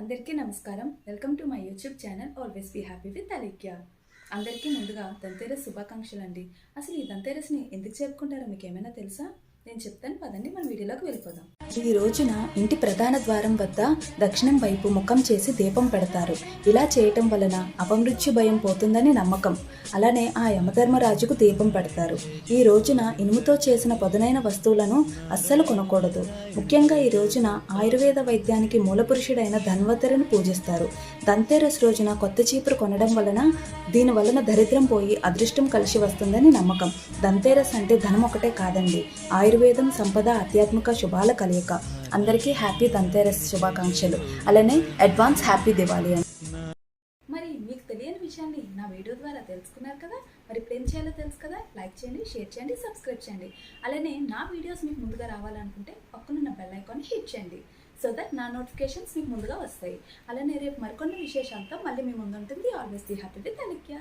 అందరికీ నమస్కారం. Welcome to my YouTube channel always be happy with Alikya అందరికీ ముందుగా ధన్తేరస్ శుభాకాంక్షలు అండి అసలు ఈ దంతేరస్ని ఎందుకు చెప్పుకుంటారో మీకు ఏమైనా తెలుసా? నేను చెప్తాను పదండి మన వీడియోలోకి వెళ్ళిపోదాం. ఈ రోజున ఇంటి ప్రధాన ద్వారం వద్ద దక్షిణం వైపు ముఖం చేసి దీపం పెడతారు. ఇలా చేయటం వలన అపమృత్యు భయం పోతుందని నమ్మకం. అలానే ఆ యమధర్మరాజుకు దీపం పెడతారు. ఈ రోజున ఇనుముతో చేసిన పదునైన వస్తువులను అస్సలు కొనకూడదు. ముఖ్యంగా ఈ రోజున ఆయుర్వేద వైద్యానికి మూలపురుషుడైన ధన్వంతరిని పూజిస్తారు. ధన్తేరస్ రోజున కొత్త చీపురు కొనడం వలన దీని వలన దరిద్రం పోయి అదృష్టం కలిసి వస్తుందని నమ్మకం. ధన్తేరస్ అంటే ధనం ఒకటే కాదండి. ఆయుర్వేదం సంపద ఆధ్యాత్మిక శుభాల కలయిక అందరికీ హ్యాపీ ధన్తేరస్ శుభాకాంక్షలు. అలానే అడ్వాన్స్ హ్యాపీ దివాళీ అని. మరి మీకు తెలియని విషయాన్ని నా వీడియో ద్వారా తెలుసుకున్నారు కదా? మరి ఇప్పుడు ఏం చేయాలో తెలుసు కదా? లైక్ చేయండి షేర్ చేయండి సబ్స్క్రైబ్ చేయండి. అలానే నా వీడియోస్ మీకు ముందుగా రావాలనుకుంటే పక్కనున్న బెల్ ఐకాన్ హిట్ చేయండి. సో దట్ నా నోటిఫికేషన్స్ మీకు ముందుగా వస్తాయి. అలానే రేపు మరికొన్ని విశేషాలతో మళ్ళీ మీ ముందు ఉంటుంది always the happy with Alikya